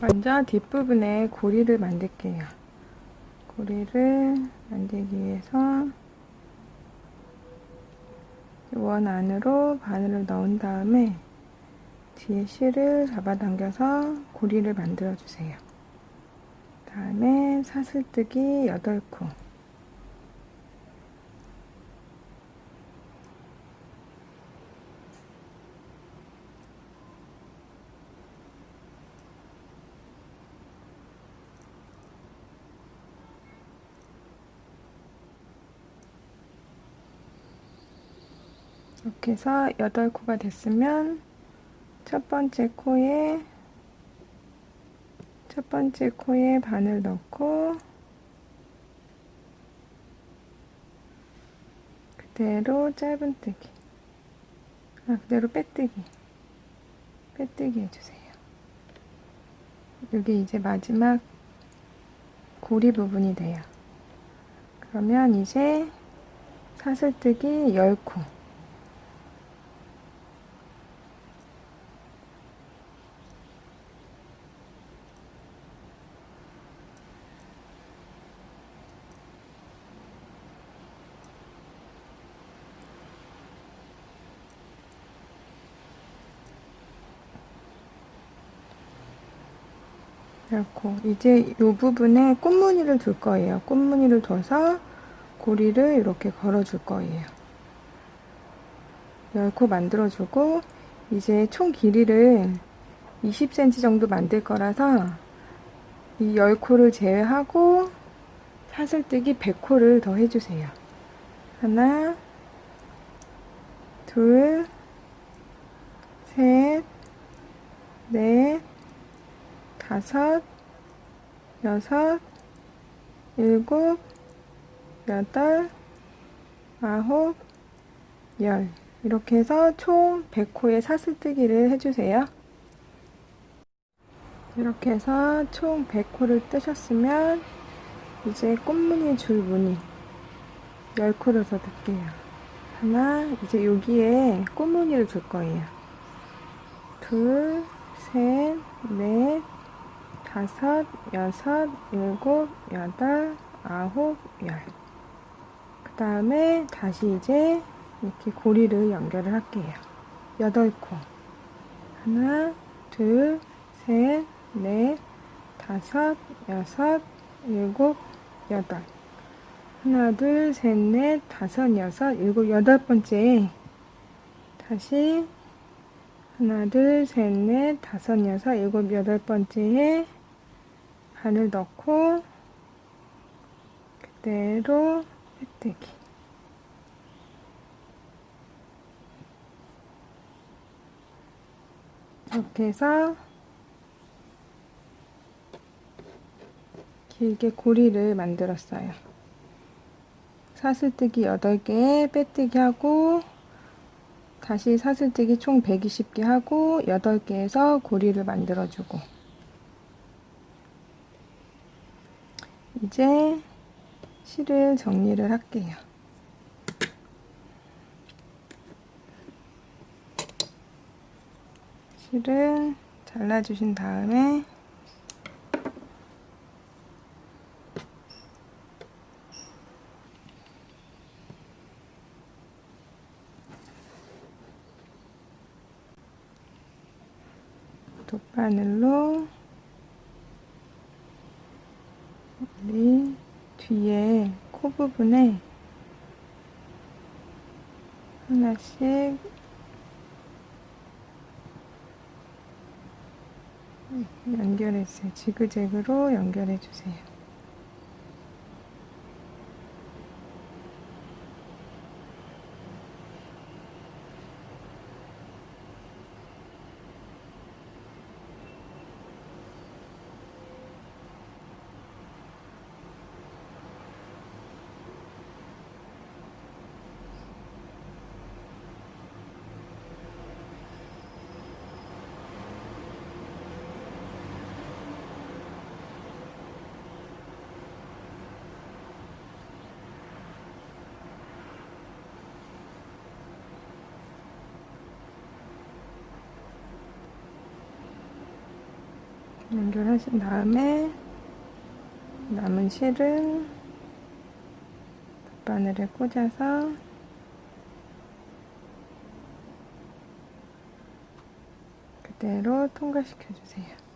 먼저 뒷부분에 고리를 만들게요. 고리를 만들기 위해서 원 안으로 바늘을 넣은 다음에 뒤에 실을 잡아당겨서 고리를 만들어 주세요. 다음에 사슬뜨기 8코 이렇게 해서 8코가 됐으면 첫 번째 코에 첫 번째 코에 바늘 넣고 그대로 짧은뜨기. 아 그대로 빼뜨기. 빼뜨기 해주세요. 이게 이제 마지막 고리 부분이 돼요. 그러면 이제 사슬뜨기 10코 그렇고 이제 이 부분에 꽃무늬를 둘 거예요. 꽃무늬를 둬서 고리를 이렇게 걸어 줄 거예요. 10코 만들어주고 이제 총 길이를 20cm 정도 만들 거라서 이 10코를 제외하고 사슬뜨기 100코를 더 해주세요. 하나, 둘, 셋, 넷, 다섯, 여섯, 일곱, 여덟, 아홉, 열. 이렇게 해서 총 100호의 사슬뜨기를 해주세요. 이렇게 해서 총 100호를 뜨셨으면 이제 꽃무늬 줄 무늬 10코를 더 넣을게요. 하나, 이제 여기에 꽃무늬를 줄 거예요. 둘, 셋, 넷, 다섯, 여섯, 일곱, 여덟, 아홉, 열. 그 다음에 다시 이제 이렇게 고리를 연결을 할게요. 여덟 코. 하나, 둘, 셋, 넷, 다섯, 여섯, 일곱, 여덟. 하나, 둘, 셋, 넷, 다섯, 여섯, 일곱, 여덟 번째. 다시 하나, 둘, 셋, 넷, 다섯, 여섯, 일곱, 여덟 번째에 바늘 넣고 그대로 빼뜨기 이렇게 해서 길게 고리를 만들었어요. 사슬뜨기 8개 빼뜨기 하고 다시 사슬뜨기 총 120개 하고 8개에서 고리를 만들어주고 이제 실을 정리를 할게요. 실을 잘라주신 다음에 돗바늘로 우리 뒤에 코 부분에 하나씩 연결해주세요. 지그재그로 연결해주세요. 연결하신 다음에 남은 실은 바늘에 꽂아서 그대로 통과시켜 주세요.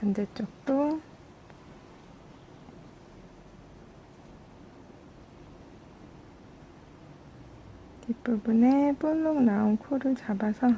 반대쪽도. 뒷부분에 볼록 나온 코를 잡아서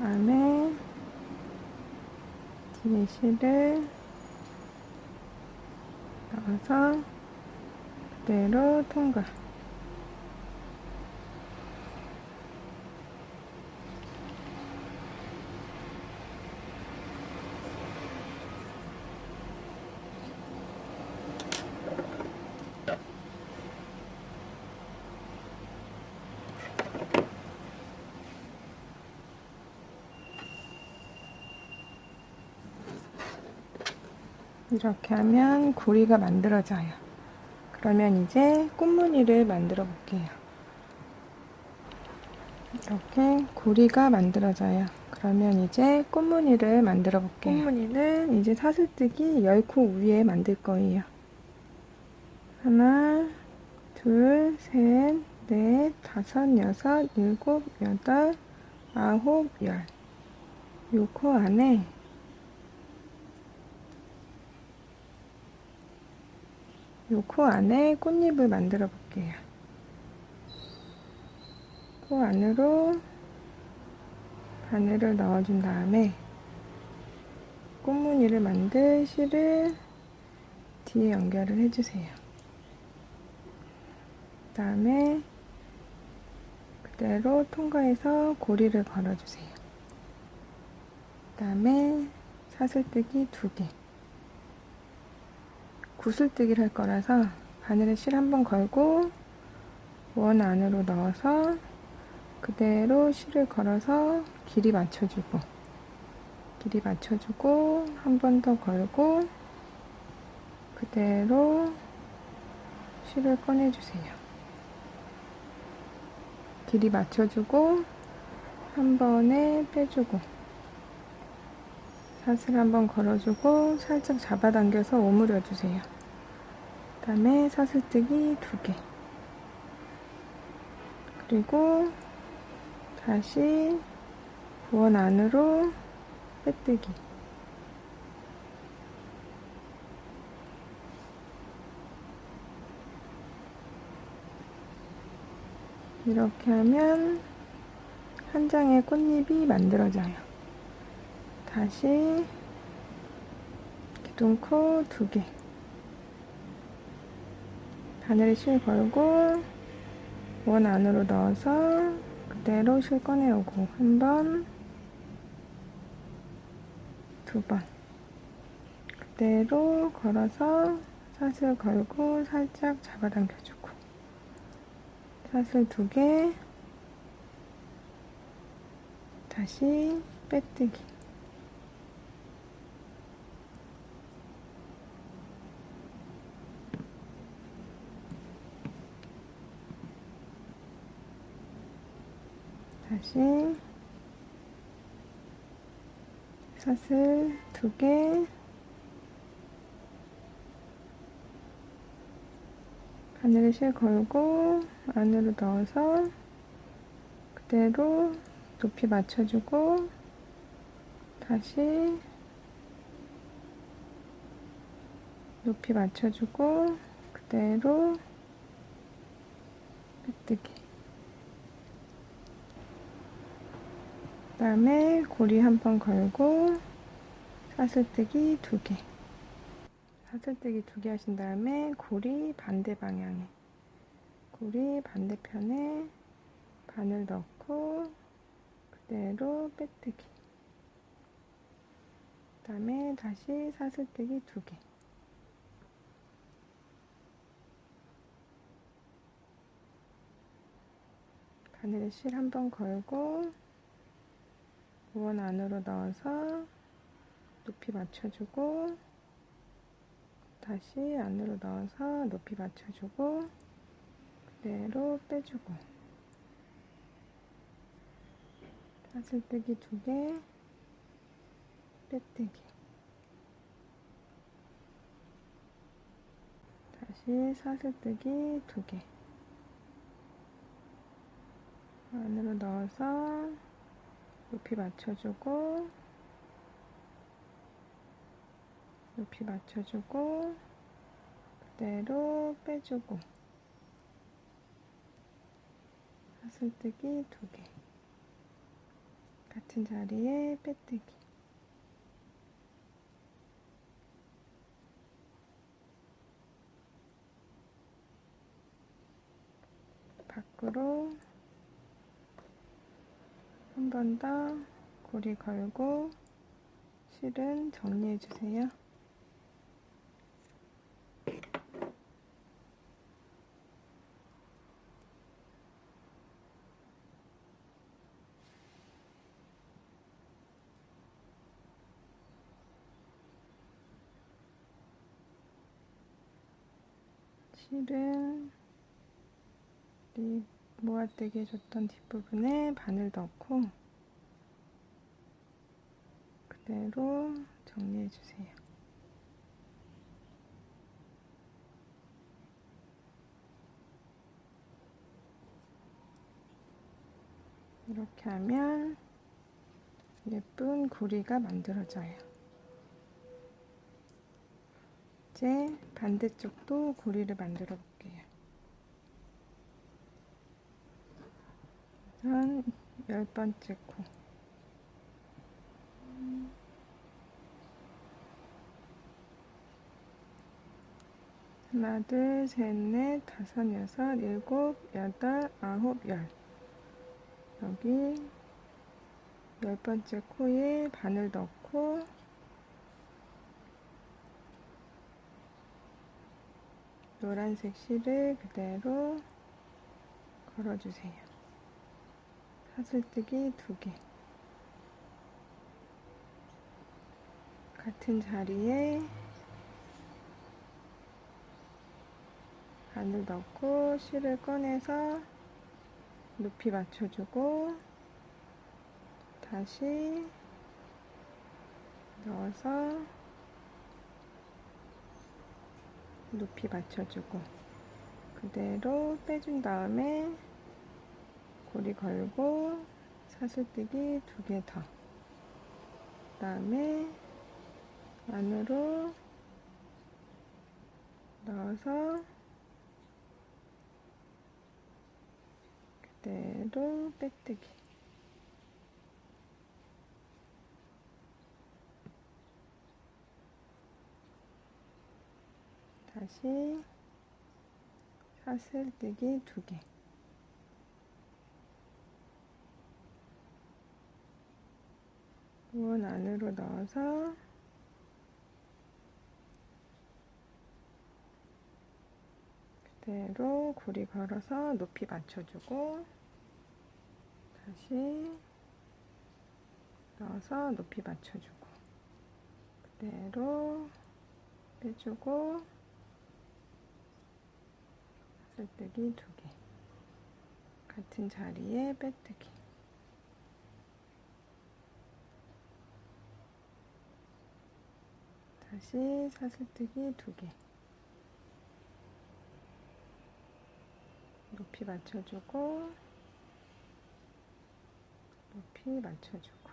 다음에 실을 넣어서 그대로 통과. 이렇게 하면 고리가 만들어져요. 그러면 이제 꽃무늬를 만들어 볼게요. 이렇게 고리가 만들어져요. 그러면 이제 꽃무늬를 만들어 볼게요. 꽃무늬는 이제 사슬뜨기 10코 위에 만들 거예요. 하나, 둘, 셋, 넷, 다섯, 여섯, 일곱, 여덟, 아홉, 열. 요 코 안에 요 코 안에 꽃잎을 만들어 볼게요. 코 안으로 바늘을 넣어준 다음에 꽃무늬를 만들 실을 뒤에 연결을 해주세요. 그 다음에 그대로 통과해서 고리를 걸어주세요. 그 다음에 사슬뜨기 두 개. 구슬뜨기를 할 거라서 바늘에 실 한 번 걸고 원 안으로 넣어서 그대로 실을 걸어서 길이 맞춰주고 길이 맞춰주고 한 번 더 걸고 그대로 실을 꺼내주세요. 길이 맞춰주고 한 번에 빼주고 사슬 한번 걸어주고 살짝 잡아당겨서 오므려 주세요. 그 다음에 사슬뜨기 두 개. 그리고 다시 원 안으로 빼뜨기. 이렇게 하면 한 장의 꽃잎이 만들어져요. 다시 기둥코 두 개. 바늘에 실 걸고 원 안으로 넣어서 그대로 실 꺼내오고 한 번, 두 번. 그대로 걸어서 사슬 걸고 살짝 잡아당겨주고 사슬 두 개. 다시 빼뜨기. 다시 사슬 두 개, 바늘에 실 걸고 안으로 넣어서 그대로 높이 맞춰주고 다시 높이 맞춰주고 그대로 빼뜨기 그 다음에 고리 한 번 걸고 사슬뜨기 두개. 사슬뜨기 두 개 하신 다음에 고리 반대 방향에. 고리 반대편에 바늘 넣고 그대로 빼뜨기. 그 다음에 다시 사슬뜨기 두개. 바늘에 실 한 번 걸고 원 안으로 넣어서 높이 맞춰주고 다시 안으로 넣어서 높이 맞춰주고 그대로 빼주고 사슬뜨기 두 개 빼뜨기. 다시 사슬뜨기 두개. 안으로 넣어서 높이 맞춰주고 높이 맞춰주고 그대로 빼주고. 사슬뜨기 두 개. 같은 자리에 빼뜨기. 밖으로 한 번 더 고리 걸고 실은 정리해 주세요. 실은 이 모아뜨기 해줬던 뒷부분에 바늘 넣고 그대로 정리해 주세요. 이렇게 하면 예쁜 고리가 만들어져요. 이제 반대쪽도 고리를 만들어 볼게요. 우선 열 번째 코. 하나, 둘, 셋, 넷, 다섯, 여섯, 일곱, 여덟, 아홉, 열. 여기 열 번째 코에 바늘 넣고 노란색 실을 그대로 걸어주세요. 사슬뜨기 두 개. 같은 자리에 바늘 넣고 실을 꺼내서 높이 맞춰주고 다시 넣어서 높이 맞춰주고 그대로 빼준 다음에 고리 걸고 사슬뜨기 두 개 더. 그 다음에 안으로 넣어서 그대로 빼뜨기. 다시 사슬뜨기 두 개. 원 안으로 넣어서 그대로 고리 걸어서 높이 맞춰주고 다시 넣어서 높이 맞춰주고 그대로 빼주고 사슬뜨기 두 개. 같은 자리에 빼뜨기 다시 사슬뜨기 두 개. 높이 맞춰주고 높이 맞춰주고.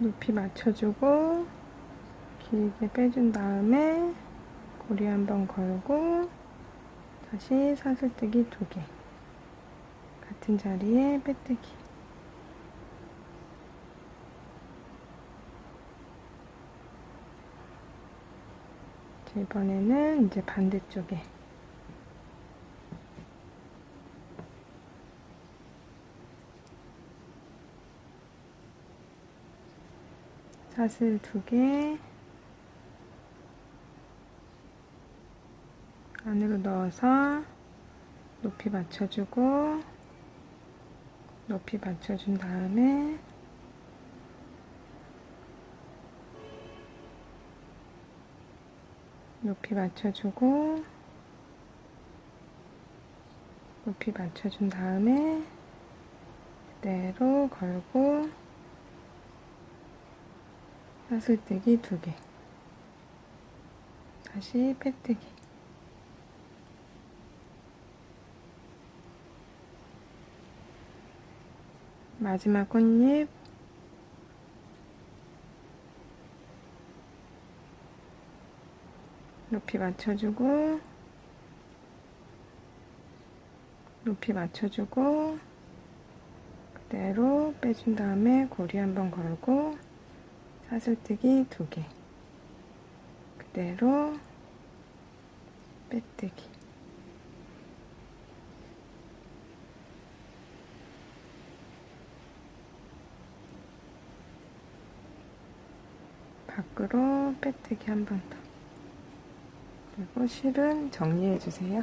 높이 맞춰주고 길게 빼준 다음에 고리 한번 걸고 다시 사슬뜨기 두 개. 같은 자리에 빼뜨기 이번에는 이제 반대쪽에. 사슬 두 개. 안으로 넣어서 높이 맞춰주고 높이 맞춰준 다음에 높이 맞춰주고 높이 맞춰준 다음에 그대로 걸고 사슬뜨기 두 개. 다시 빼뜨기. 마지막 꽃잎 높이 맞춰주고 높이 맞춰주고 그대로 빼준 다음에 고리 한번 걸고 사슬뜨기 두 개 그대로 빼뜨기 밖으로 빼뜨기 한 번 더. 그리고 실은 정리해 주세요.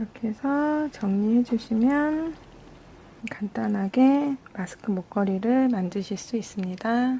이렇게 해서 정리해 주시면 간단하게 마스크 목걸이를 만드실 수 있습니다.